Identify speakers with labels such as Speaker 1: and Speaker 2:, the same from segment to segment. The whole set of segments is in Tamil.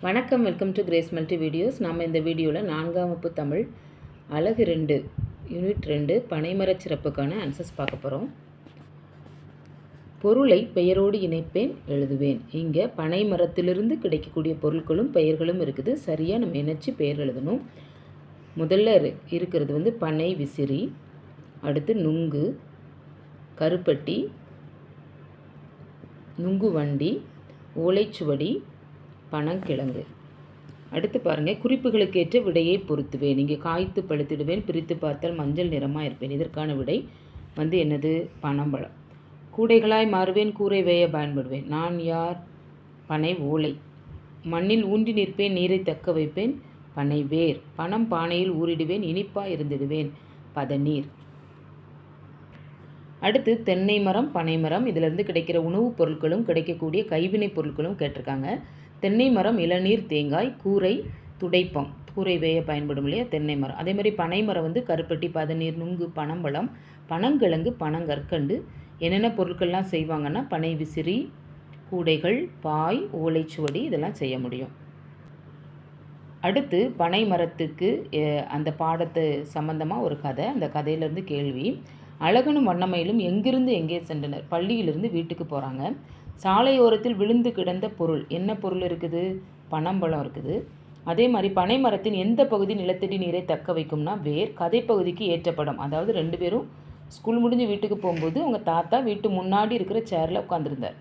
Speaker 1: வணக்கம் welcome to grace multi videos நம்ம இந்த வீடியோவில் நான்காம் வகுப்பு தமிழ் அழகு ரெண்டு யூனிட் ரெண்டு பனைமரச் சிறப்புக்கான ஆன்சர்ஸ் பார்க்க போகிறோம் பொருளை பெயரோடு இணைப்பேன் எழுதுவேன். இங்கே பனை மரத்திலிருந்து கிடைக்கக்கூடிய பொருட்களும் பெயர்களும் இருக்குது. சரியாக நம்ம இணைச்சி பெயர் எழுதணும். முதல்ல இரு- இருக்கிறது வந்து பனை விசிறி. அடுத்து நுங்கு கருப்பட்டி நுங்கு வண்டி ஓலைச்சுவடி பனங்கிழங்கு. அடுத்து பாருங்கள் குறிப்புகளுக்கேற்ற விடையை பொருத்துவேன். இங்கே காய்த்து பழுத்திடுவேன் பிரித்து பார்த்தால் மஞ்சள் நிறமாக இருப்பேன். இதற்கான விடை வந்து என்னது? பனம்பழம். கூடைகளாய் மாறுவேன் கூரை வேய பயன்படுவேன். நான் யார்? பனை ஓலை. மண்ணில் ஊன்றி நிற்பேன் நீரை தக்க வைப்பேன் பனை வேர். பணம் பானையில் ஊறிடுவேன் இனிப்பா இருந்திடுவேன் பதநீர். அடுத்து தென்னை மரம் பனை மரம். இதிலிருந்து கிடைக்கிற உணவுப் பொருட்களும் கிடைக்கக்கூடிய கைவினைப் பொருட்களும் கேட்டிருக்காங்க. தென்னை மரம் இளநீர் தேங்காய் கூரை துடைப்பம். கூரை வேய பயன்படும் இல்லையா? தென்னை மரம். அதே மாதிரி பனை மரம் வந்து கருப்பட்டி பதநீர் நுங்கு பனம்பழம் பனங்கிழங்கு பனங்கற்கண்டு என்னென்ன பொருட்கள்லாம் செய்வாங்கன்னா பனை விசிறி கூடைகள் பாய் ஓலைச்சுவடி இதெல்லாம் செய்ய முடியும். அடுத்து பனை மரத்துக்கு அந்த பாடத்து சம்பந்தமாக ஒரு கதை. அந்த கதையிலேருந்து கேள்வி அழகனும் வண்ணமயிலும் எங்கிருந்து எங்கே சென்றனர்? பள்ளியிலிருந்து வீட்டுக்கு போகிறாங்க சாலையோரத்தில் விழுந்து கிடந்த பொருள். என்ன பொருள் இருக்குது? பனம்பழம் இருக்குது. அதே மாதிரி பனை மரத்தின் எந்த பகுதி நிலத்தடி நீரை தக்க வைக்கும்னா வேர். கதைப்பகுதிக்கு ஏற்ற படம். அதாவது ரெண்டு பேரும் ஸ்கூல் முடிஞ்சு வீட்டுக்கு போகும்போது உங்கள் தாத்தா வீட்டு முன்னாடி இருக்கிற சேரில் உட்காந்துருந்தார்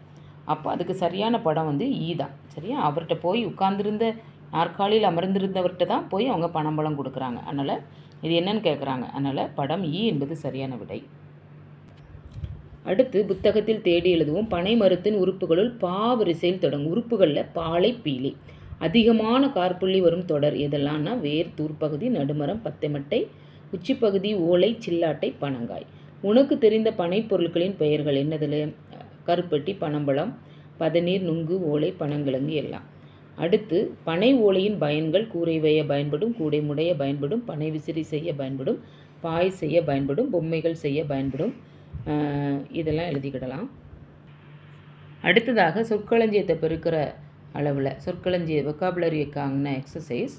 Speaker 1: அப்போ அதுக்கு சரியான படம் வந்து ஈ தான் சரியா? அவர்கிட்ட போய் உட்காந்துருந்த நாற்காலியில் அமர்ந்திருந்தவர்கிட்ட தான் போய் அவங்க பனம்பழம் கொடுக்குறாங்க. அதனால் இது என்னன்னு கேட்குறாங்க அதனால் படம் இ என்பது சரியான விடை. அடுத்து புத்தகத்தில் தேடி எழுதுவோம். பனை மரத்தின் உறுப்புகளுள் பா வரிசையில் தொடங்கும். உறுப்புகளில் பாலை பீலி. அதிகமான கார்புள்ளி வரும் தொடர் எதெல்லாம்னா வேர் தூர்ப்பகுதி நடுமரம் பத்தைமட்டை உச்சிப்பகுதி ஓலை சில்லாட்டை பனங்காய். உனக்கு தெரிந்த பனை பொருட்களின் பெயர்கள் என்னதில்? கருப்பட்டி பனம்பழம் பதநீர் நுங்கு ஓலை பனங்கிழங்கு எல்லாம். அடுத்து பனை ஓலையின் பயன்கள் கூரை வேய பயன்படும் கூடை முடைய பயன்படும் பனை விசிறி செய்ய பயன்படும் பாய் செய்ய பயன்படும் பொம்மைகள் செய்ய பயன்படும். இதெல்லாம் எழுதிக்கிடலாம். அடுத்ததாக சொற்களஞ்சியத்தை பெருக்கிற அளவில் சொற்களஞ்சிய வெக்காபுலரிக்கான எக்ஸசைஸ்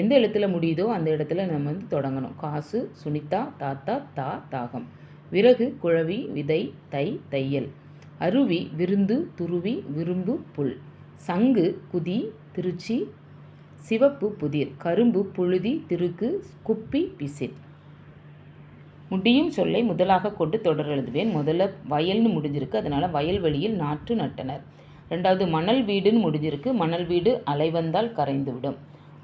Speaker 1: எந்த எழுத்துல முடியுதோ அந்த இடத்துல நம்ம வந்து தொடங்கணும். காசு சுனிதா தாத்தா தா தாகம். விறகு குழவி விதை தை தையல். அருவி விருந்து துருவி விரும்பு புல். சங்கு குதி திருச்சி சிவப்பு புதிர் கரும்பு புழுதி திருக்கு குப்பி பிசின். முடியும் சொல்லை முதலாக கொண்டு தொடர் எழுதுவேன். முதல்ல வயல்னு முடிஞ்சிருக்கு அதனால் வயல்வெளியில் நாற்று நட்டனர். ரெண்டாவது மணல் வீடுன்னு முடிஞ்சிருக்கு. மணல் வீடு அலைவந்தால் கரைந்துவிடும்.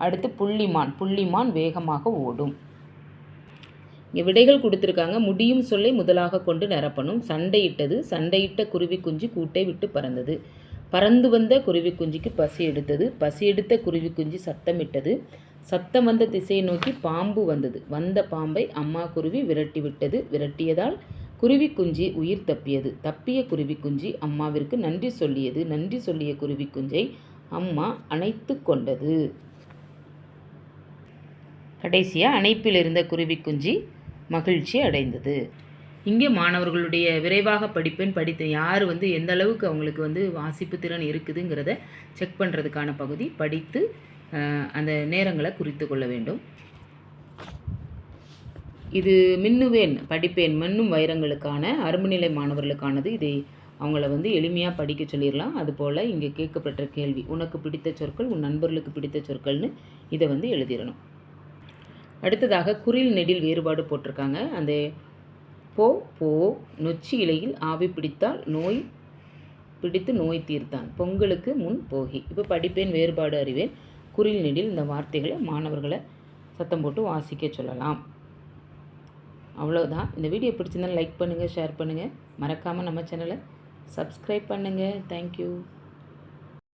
Speaker 1: அடுத்து புள்ளிமான் புள்ளிமான் வேகமாக ஓடும். இங்கே விடைகள் கொடுத்துருக்காங்க. முடியும் சொல்லை முதலாக கொண்டு நிரப்பணும். சண்டையிட்டது சண்டையிட்ட குருவி குஞ்சு கூட்டை விட்டு பறந்தது. பறந்து வந்த குருவி குஞ்சுக்கு பசி எடுத்தது. பசி எடுத்த குருவி குஞ்சு சத்தமிட்டது. சத்தம் வந்த திசையை நோக்கி பாம்பு வந்தது. வந்த பாம்பை அம்மா குருவி விரட்டி விட்டது. விரட்டியதால் குருவி குஞ்சு உயிர் தப்பியது. தப்பிய குருவி குஞ்சு அம்மாவிற்கு நன்றி சொல்லியது. நன்றி சொல்லிய குருவி குஞ்சை அம்மா அணைத்து கொண்டது. கடைசியாக அணைப்பில் இருந்த குருவி குஞ்சு மகிழ்ச்சி அடைந்தது. இங்கே மாணவர்களுடைய விரைவாக படிப்பேன் படித்த யார் வந்து எந்த அளவுக்கு அவங்களுக்கு வந்து வாசிப்பு திறன் இருக்குதுங்கிறத செக் பண்ணுறதுக்கான பகுதி. படித்து அந்த நேரங்களை குறித்து கொள்ள வேண்டும். இது மின்னுவேன் படிப்பேன் மின்னும் வைரங்களுக்கான அரும்புநிலை மாணவர்களுக்கானது. இதை அவங்கள வந்து எளிமையாக படிக்க சொல்லிடலாம். அதுபோல் இங்கே கேட்கப்பட்ட கேள்வி உனக்கு பிடித்த சொற்கள் உன் நண்பர்களுக்கு பிடித்த சொற்கள்னு? இதை வந்து எழுதிடணும். அடுத்ததாக குரில் நெடில் வேறுபாடு போட்டிருக்காங்க. அந்த போ போ. நொச்சி இலையில் ஆவி பிடித்தால் நோய் பிடித்து நோய் தீர்த்தான். பொங்கலுக்கு முன் போகி. இப்போ படிப்பேன் வேறுபாடு அறிவேன். குரில் நெடில் இந்த வார்த்தைகளை மாணவர்களை சத்தம் போட்டு வாசிக்க சொல்லலாம். அவ்வளோதான் இந்த வீடியோ பிடிச்சிருந்தா லைக் பண்ணுங்கள் ஷேர் பண்ணுங்கள் மறக்காமல் நம்ம சேனலை சப்ஸ்கிரைப் பண்ணுங்கள் தேங்க்யூ